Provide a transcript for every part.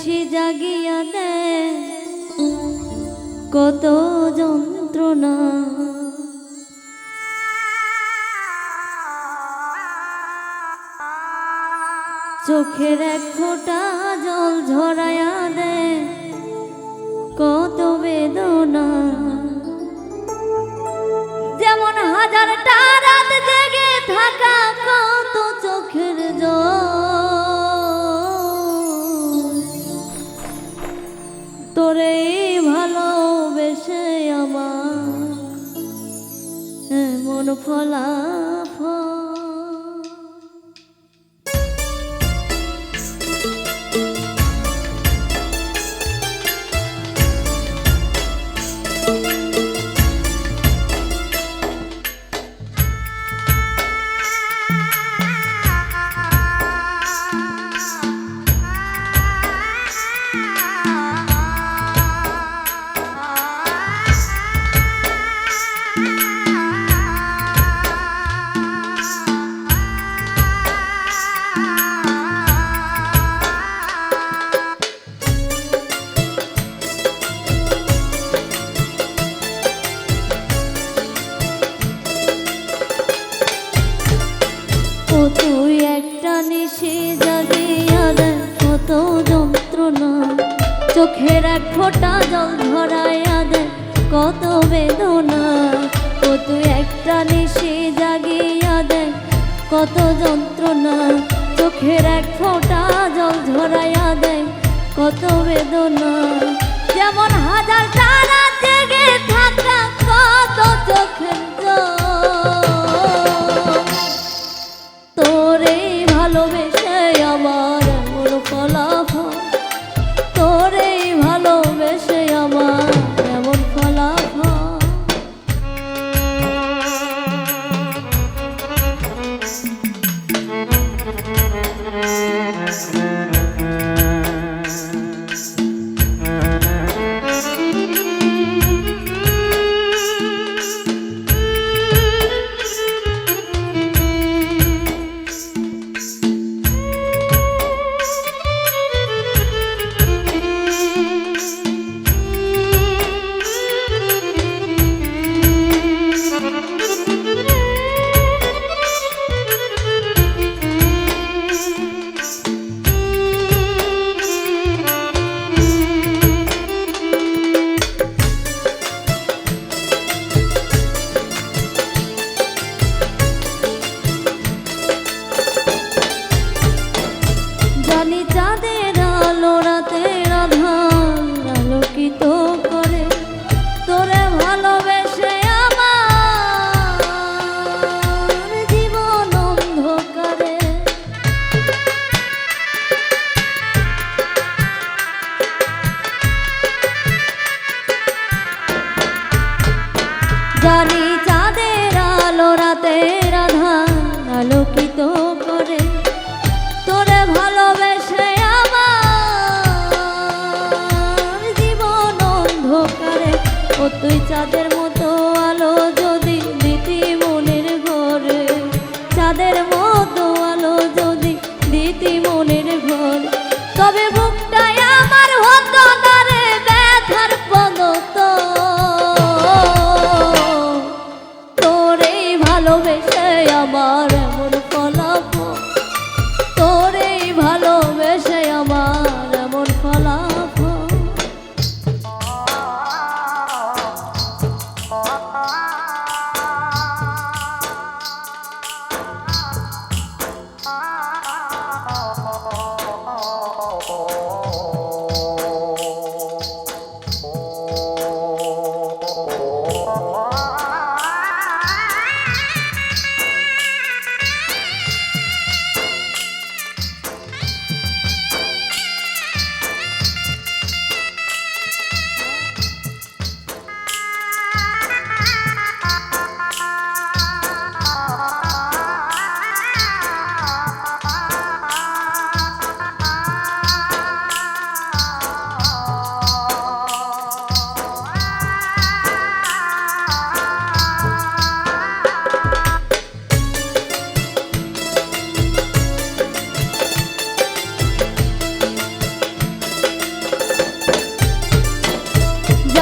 সে জাগিয়া দেয়। কত যন্ত্রণা। চোখের এক ফোটা জল ঝরাইয়া দেয়। কত 破浪 চোখের এক ফোটা জল ধরাইয়া দেয়। কত বেদনা, কত একটা নিশে জাগিয়া দেয়। কত যন্ত্রণা, চোখের এক ফোটা জল ধরাইয়া দেয়। কত বেদনা, যেমন হাজার তারা saber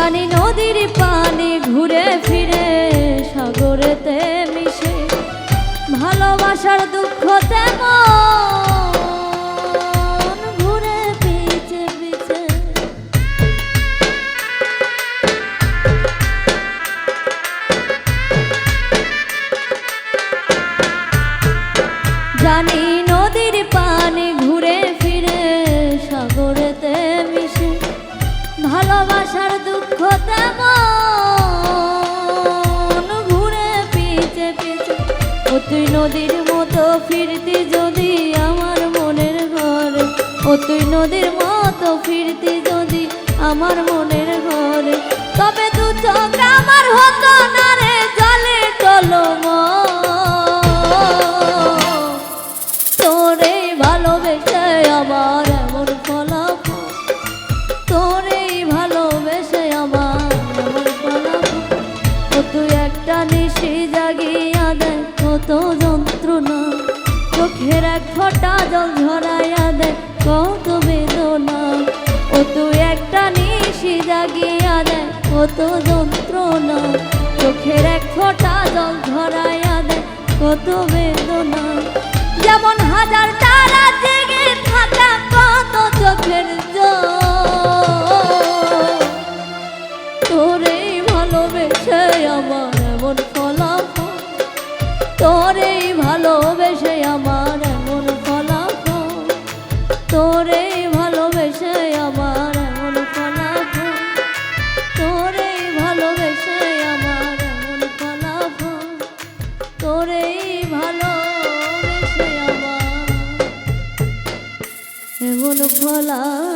নদীর পানি ঘুরে ফিরে সাগরেতে মিশে। ভালোবাসার দুঃখ তেমন নদীর মতো ফিরতি যদি আমার মনের ঘরে, ও তুই নদীর মতো ফিরতি যদি আমার মনের ঘরে। তবে চোখ আমার হতো না। যন্ত্রণা। চোখের এক ফটা জল ঝরাইয়া দেয় কত বেদনা। ও তুই একটা নিশি জাগিয়া দেয় কত যন্ত্রণা। চোখের এক ফটা জল ঝরাইয়া দেয় কত 破了。